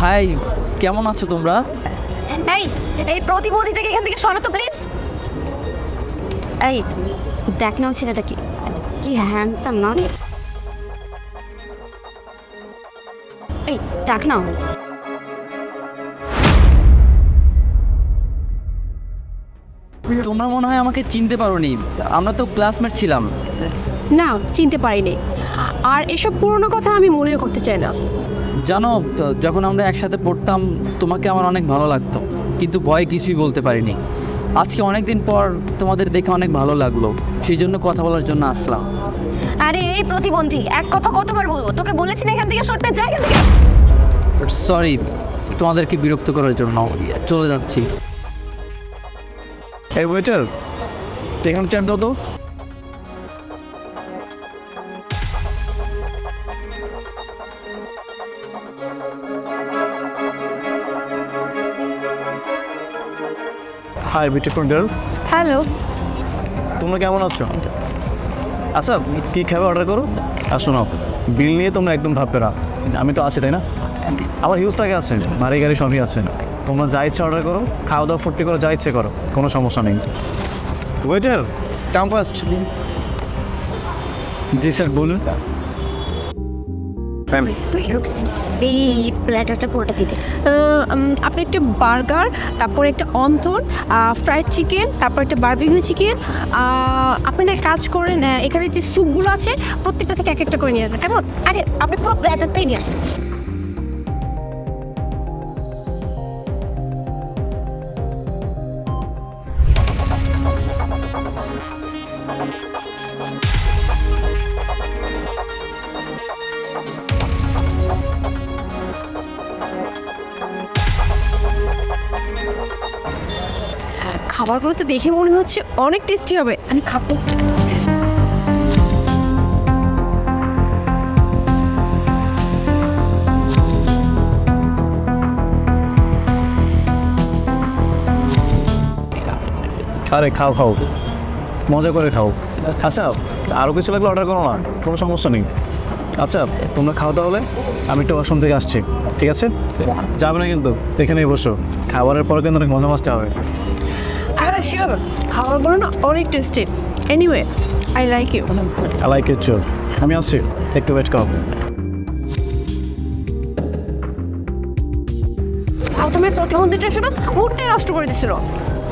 High কেমন আছো তোমরা? এই এই প্রতিবন্ধীটাকে এখান থেকে সরাতো প্লিজ এই দেখ না ছেলেটা কি। কি হ্যান্ডসাম না এই ডাক নাও তোমরা মনে হয় আমাকে চিনতে পারোনি। আমরা তো ক্লাসমেট ছিলাম। না চিনতে পারিনি। আর এসব পুরনো কথা আমি মনেও করতে চাই না। জানো যখন আমরা একসাথে পড়তাম তোমাকে আমার অনেক ভালো লাগতো কিন্তু ভয় কিছুই বলতে পারিনি। আজকে অনেক দিন পর তোমাদের দেখে অনেক ভালো লাগল সেই জন্য কথা বলার জন্য আসলাম। আরে এই প্রতিবন্ধী এক কথা কতবার বলব? তোকে বলেছি না এখান থেকে সরতে যা এখান থেকে। সরি তোমাদেরকে বিরক্ত করার জন্য চলে যাচ্ছি। এই ওয়েটার এখানে চাপ দাও তো? হাই বিউটিফুল গার্ল হ্যালো তোমরা কেমন আছো? আচ্ছা কী খাবে অর্ডার করো? আর শোনো বিল নিয়ে তোমরা একদম ভাববে না। আমি তো আছি তাই না? আমার হিউজটাকে আছে বাড়ি গাড়ি সবই আছে। তোমরা যা ইচ্ছে অর্ডার করো খাওয়া দাওয়া ফুর্তি করো যা ইচ্ছে করো কোনো সমস্যা নেই। ওয়েটার কাম ফাস্ট জি স্যার বলুন। এই প্ল্যাটারটা পুরোটা দিতে। আপনি একটা বার্গার, তারপর একটা অন্থন ফ্রাইড চিকেন তারপর একটা বার্বিকিউ চিকেন আপনি না কাজ করেন এখানে যে স্যুপগুলো আছে, প্রত্যেকটা থেকে এক একটা করে নিয়ে আসবেন, কেমন? আরে, আপনি পুরো প্ল্যাটারটাই নিয়ে আসেন। খাবারগুলো তো দেখে মনে হচ্ছে অনেক টেস্টি হবে। আমি খাব। আরে, খাও খাও। মজা করে খাও। আচ্ছা আরও কিছু লাগলে অর্ডার করো না। কোনো সমস্যা নেই। আচ্ছা তোমরা খাও তাহলে। আমি একটু ওয়াশরুম থেকে আসছি। ঠিক আছে? যাবে না কিন্তু। এখানেই বসো। খাবারের পরে কিন্তু অনেক মজা মাসতে হবে। খাবারগুলো না অনেক tasty anyway I like you I like it চোর আমি আসছি একটু ওয়েট করো প্রথমে প্রতিবন্ধীটা শোনো মুডটাই নষ্ট করে দিছিল।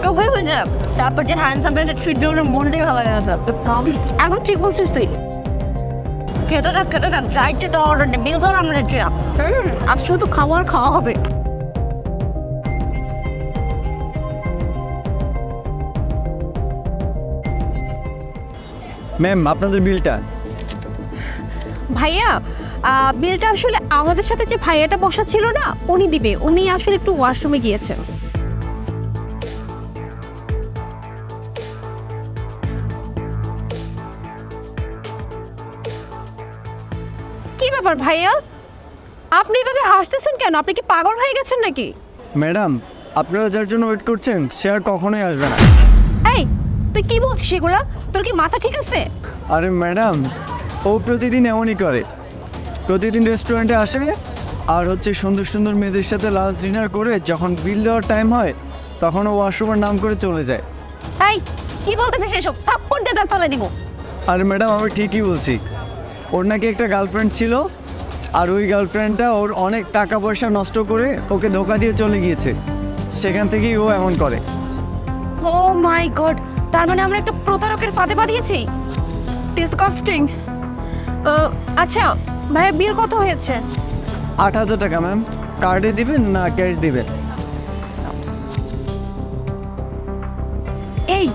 ওকে হয়ে যা। তারপর যে হ্যান্ডসাম প্ল্যাটার ট্রিট দিল মনটাই ভালো লাগে স্যার। একদম ঠিক বলছিস তুই। খেতে থাক খেতে থাক। ডাইটে তো অর্ডার বিল ধর আমরা হুম আজ শুধু খাবার খাওয়া হবে। ম্যাম আপনাদের বিলটা? ভাইয়া বিলটা আসলে আমাদের সাথে যে ভাইয়াটা বসা ছিল না উনি দিবে। উনি আসলে একটু ওয়াশরুমে গিয়েছেন। কি ব্যাপার ভাইয়া? আপনি এভাবে হাসতেছেন কেন? আপনি কি পাগল হয়ে গেছেন নাকি? ম্যাডাম আপনারা যার জন্য ওয়েট করছেন সে আর কখনোই আসবে না। তুই কি বলছিস এগুলা? তোর কি মাথা ঠিক আছে? আরে ম্যাডাম ও প্রতিদিন এমনই করে। প্রতিদিন রেস্টুরেন্টে আসে আর হচ্ছে সুন্দর সুন্দর মেয়েদের সাথে লাঞ্চ ডিনার করে যখন বিল দেওয়ার টাইম হয় তখন ও ওয়াশরুমের নাম করে চলে যায়। এই কি বলতেছিস এসব? থাপ্পড় দিয়ে দাঁত ফালাই দিব। আরে ম্যাডাম আমি ঠিকই বলছি। ওর নাকি একটা গার্লফ্রেন্ড ছিল আর ওই গার্লফ্রেন্ডটা ওর অনেক টাকা পয়সা নষ্ট করে ওকে ধোকা দিয়ে চলে গিয়েছে। সেখান থেকেই ও এমন করে। ও মাই গড তার মানে আমরা একটা প্রতারকের ফাঁদে পা দিয়েছি ডিসকাস্টিং আচ্ছা ভাইয়া বিল কত হয়েছে? আট হাজার টাকা ম্যাম কার্ডে দিবেন না ক্যাশ দিবেন এই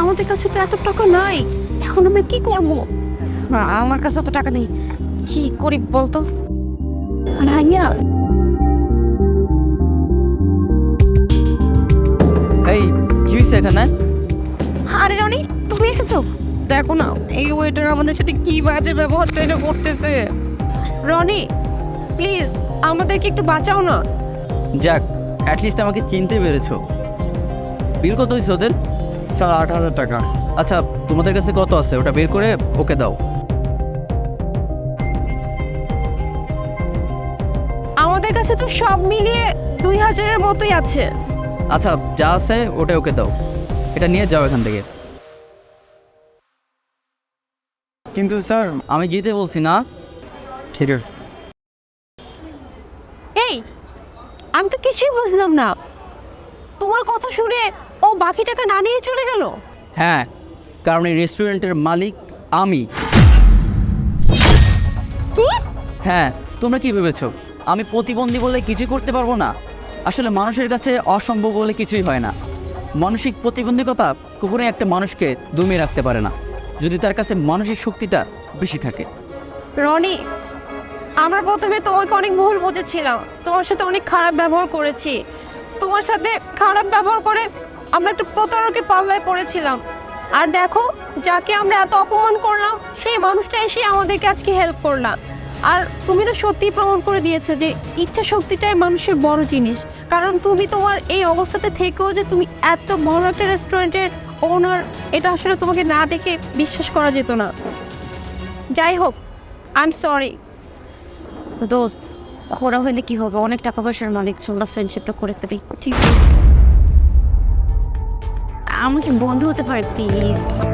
আমাদের কাছে তো এত টাকা নাই। এখন আমরা কি করব? না, আমার কাছে অত টাকা নেই। কি করি বলতো? ভাইয়া। এই হয়েছে এখানে? আরে রনি তুমি এসেছ? দেখো না এই ওয়েটার আমাদের সাথে কি বাজে ব্যবহারটা এটা করতেছে। রনি প্লিজ আমাদেরকে একটু বাঁচাও না। যাক অ্যাটলিস্ট আমাকে চিনতে পেরেছ। বিল কত হয়েছে ওদের? স্যার আট হাজার টাকা। আচ্ছা তোমাদের কাছে কত আছে? ওটা বের করে ওকে দাও। আমাদের আমাদের কাছে তো সব মিলিয়ে দুই হাজারের মতোই আছে। আচ্ছা যা আছে ওটা ওকে দাও। এটা নিয়ে যাও এখান থেকে। কিন্তু স্যার আমি জিতে বলছি না। ঠিক আছে। এই আমি তো কিছুই বুঝলাম না। তোমার কথা শুনে ও বাকি টাকা না নিয়ে চলে গেল? হ্যাঁ কারণ এই রেস্টুরেন্টের মালিক আমি। কি? হ্যাঁ তোমরা কি ভেবেছো? আমি প্রতিবন্ধী বলে কিছুই করতে পারব না? আসলে মানুষের কাছে অসম্ভব বলে কিছুই হয় না। মানসিক প্রতিবন্ধকতা কখনোই একটা মানুষকে দমিয়ে রাখতে পারে না, যদি তার কাছে মানসিক শক্তিটা বেশি থাকে। রনি, আমরা প্রথমে তোমাকে অনেক ভুল বুঝেছিলাম। তোমার সাথে অনেক খারাপ ব্যবহার করেছি। তোমার সাথে খারাপ ব্যবহার করে আমরা একটা প্রতারকের পাল্লায় পড়েছিলাম। আর দেখো, যাকে আমরা এত অপমান করলাম, সেই মানুষটা এসে আমাদেরকে আজকে হেল্প করলাম আর তুমি তো সত্যিই প্রমাণ করে দিয়েছ যে ইচ্ছা শক্তিটাই মানুষের বড় জিনিস। কারণ তুমি তোমার এই অবস্থাতে থেকেও যে তুমি এত বড় একটা রেস্টুরেন্টের ওনার এটা আসলে তোমাকে না দেখে বিশ্বাস করা যেত না। যাই হোক আই এম সরি দোস্ত ঘোরা হইলে কি হবে? অনেক টাকা পয়সার মালিক চললা ফ্রেন্ডশিপটা করে দেবে ঠিক আমাকে বন্ধু হতে পারে প্লিজ